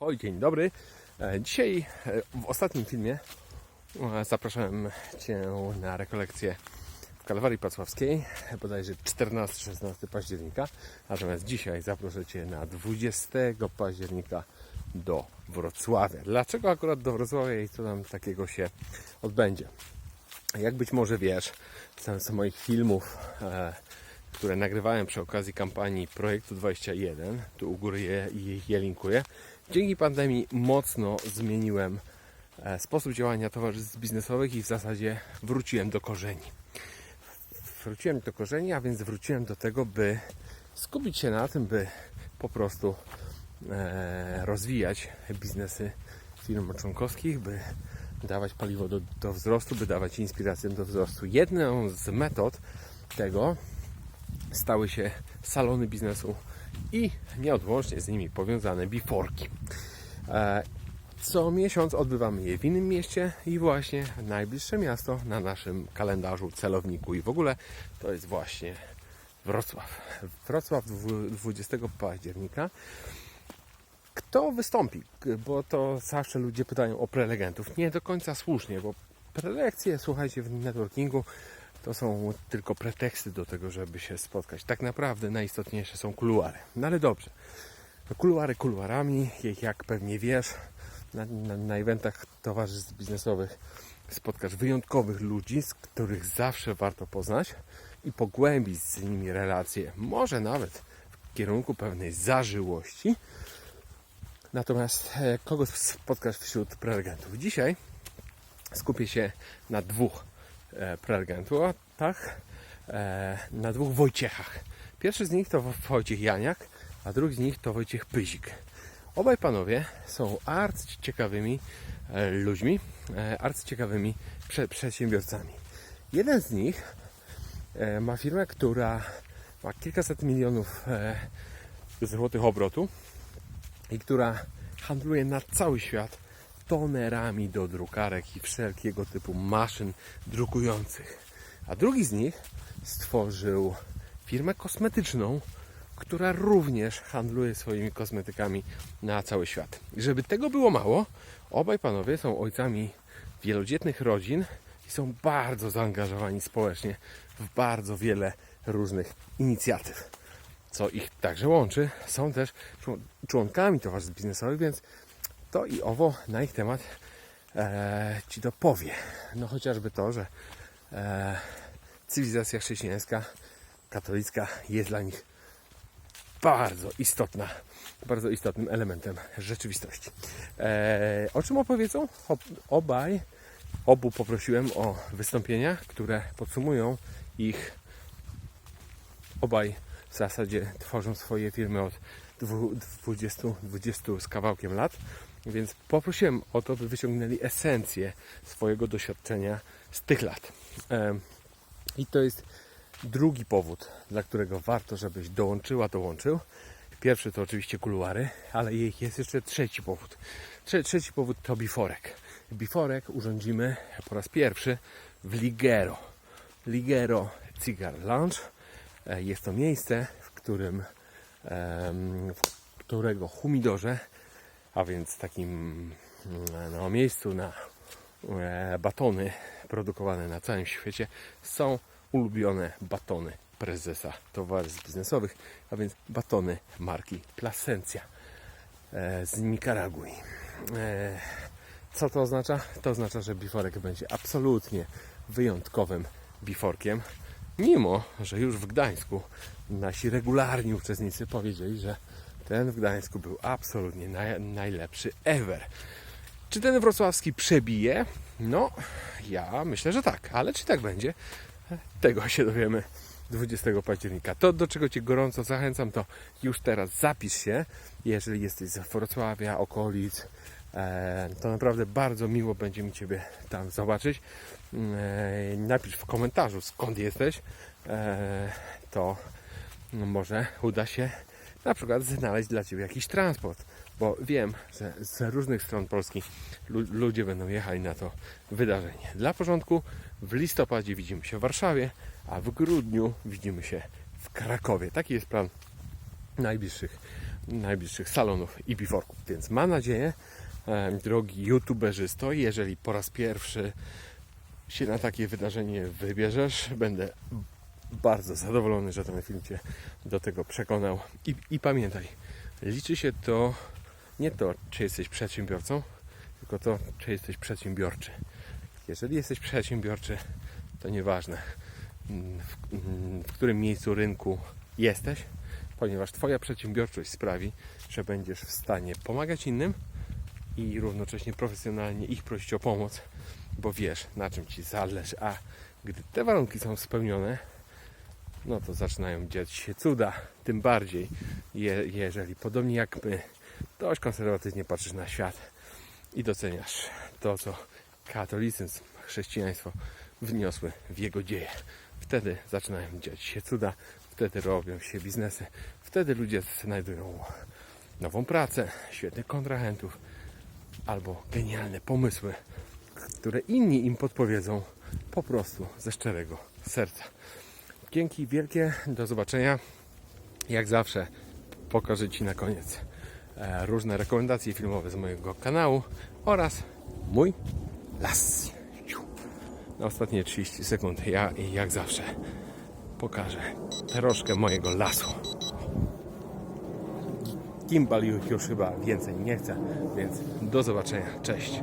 Oj, dzień dobry. E, Dzisiaj e, w ostatnim filmie e, zapraszałem Cię na rekolekcję w Kalwarii Pacławskiej, bodajże 14-16 października. Natomiast dzisiaj zaproszę Cię na 20 października do Wrocławia. Dlaczego akurat do Wrocławia i co tam takiego się odbędzie? Jak być może wiesz, z moich filmów, które nagrywałem przy okazji kampanii Projektu 21, tu u góry je, je, linkuję, dzięki pandemii mocno zmieniłem e, sposób działania towarzystw biznesowych i w zasadzie wróciłem do korzeni. Wróciłem do korzeni, a więc wróciłem do tego, by skupić się na tym, by po prostu e, rozwijać biznesy firm członkowskich, by dawać paliwo do, do wzrostu, by dawać inspirację do wzrostu. Jedną z metod tego stały się salony biznesu i nieodłącznie z nimi powiązane biforki. E, Co miesiąc odbywamy je w innym mieście i właśnie najbliższe miasto na naszym kalendarzu, celowniku i w ogóle to jest właśnie Wrocław. Wrocław dwu- 20 października. Kto wystąpi? Bo to zawsze ludzie pytają o prelegentów. Nie do końca słusznie, bo prelekcje, słuchajcie, w networkingu to są tylko preteksty do tego, żeby się spotkać. Tak naprawdę najistotniejsze są kuluary. No ale dobrze. Kuluary kuluarami, jak- pewnie wiesz, na, na, na eventach towarzystw biznesowych spotkasz wyjątkowych ludzi, z których zawsze warto poznać i pogłębić z nimi relacje, może nawet w kierunku pewnej zażyłości. Natomiast e, kogo spotkasz wśród prelegentów? Dzisiaj skupię się na dwóch prelegentach, e, na dwóch Wojciechach. Pierwszy z nich to Wojciech Janiak, a drugi z nich to Wojciech Pyzik. Obaj panowie są arcyciekawymi e, ludźmi, e, arcyciekawymi prze, przedsiębiorcami. Jeden z nich e, ma firmę, która ma kilkaset milionów e, złotych obrotu i która handluje na cały świat tonerami do drukarek i wszelkiego typu maszyn drukujących. A drugi z nich stworzył firmę kosmetyczną, która również handluje swoimi kosmetykami na cały świat. I żeby tego było mało, obaj panowie są ojcami wielodzietnych rodzin i są bardzo zaangażowani społecznie w bardzo wiele różnych inicjatyw co ich także łączy, są też człon- członkami towarzystw biznesowych, więc to i owo na ich temat e, Ci to powie. No chociażby to, że e, cywilizacja chrześcijańska, katolicka jest dla nich bardzo istotna, bardzo istotnym elementem rzeczywistości. E, o czym opowiedzą? Ob, obaj, obu poprosiłem o wystąpienia, które podsumują ich obaj w zasadzie tworzą swoje firmy od dwu- 20, 20 z kawałkiem lat, więc poprosiłem o to, by wyciągnęli esencję swojego doświadczenia z tych lat. I to jest drugi powód, dla którego warto, żebyś dołączyła, dołączył. Pierwszy to oczywiście kuluary, ale jest jeszcze trzeci powód. Trze- trzeci powód to biforek. Biforek urządzimy po raz pierwszy w Ligero. Ligero Cigar Lounge. E, Jest to miejsce, w którym w którego humidorze, a więc takim mm, no, miejscu na e, batony produkowane na całym świecie są ulubione batony prezesa towarzystw biznesowych, a więc batony marki Plasencia e, z Nikaragui. E, Co to oznacza? To oznacza, że biforek będzie absolutnie wyjątkowym biforkiem, mimo że już w Gdańsku nasi regularni uczestnicy powiedzieli, że ten w Gdańsku był absolutnie naj, najlepszy ever. Czy ten wrocławski przebije? No, ja myślę, że tak, ale czy tak będzie? Tego się dowiemy 20 października. To, do czego Cię gorąco zachęcam, to już teraz zapisz się, jeżeli jesteś z Wrocławia, okolic. E, to naprawdę bardzo miło będzie mi Ciebie tam zobaczyć. E, napisz w komentarzu skąd jesteś, e, to może uda się na przykład znaleźć dla Ciebie jakiś transport, bo wiem, że z różnych stron Polski lu- ludzie będą jechali na to wydarzenie. Dla porządku, w listopadzie widzimy się w Warszawie, a w grudniu widzimy się w Krakowie. Taki jest plan najbliższych najbliższych salonów i biforków. Więc mam nadzieję, drogi youtuberzysto, jeżeli po raz pierwszy się na takie wydarzenie wybierzesz, będę bardzo zadowolony, że ten film Cię do tego przekonał. I, I pamiętaj, liczy się to nie to, czy jesteś przedsiębiorcą, tylko to, czy jesteś przedsiębiorczy. Jeżeli jesteś przedsiębiorczy, to nieważne mm, w, mm, w którym miejscu rynku jesteś, ponieważ Twoja przedsiębiorczość sprawi, że będziesz w stanie pomagać innym i równocześnie profesjonalnie ich prosić o pomoc, bo wiesz, na czym Ci zależy. A gdy te warunki są spełnione, no to zaczynają dziać się cuda. Tym bardziej, je, jeżeli podobnie jak my, dość konserwatywnie patrzysz na świat i doceniasz to, co katolicyzm, chrześcijaństwo wniosły w jego dzieje. Wtedy zaczynają dziać się cuda, wtedy robią się biznesy, wtedy ludzie znajdują nową pracę, świetnych kontrahentów albo genialne pomysły, które inni im podpowiedzą po prostu ze szczerego serca. Dzięki wielkie, do zobaczenia. Jak zawsze pokażę Ci na koniec e, różne rekomendacje filmowe z mojego kanału oraz mój las. Na ostatnie 30 sekund ja jak zawsze pokażę troszkę mojego lasu. Gimbal już chyba więcej nie chce, więc do zobaczenia. Cześć.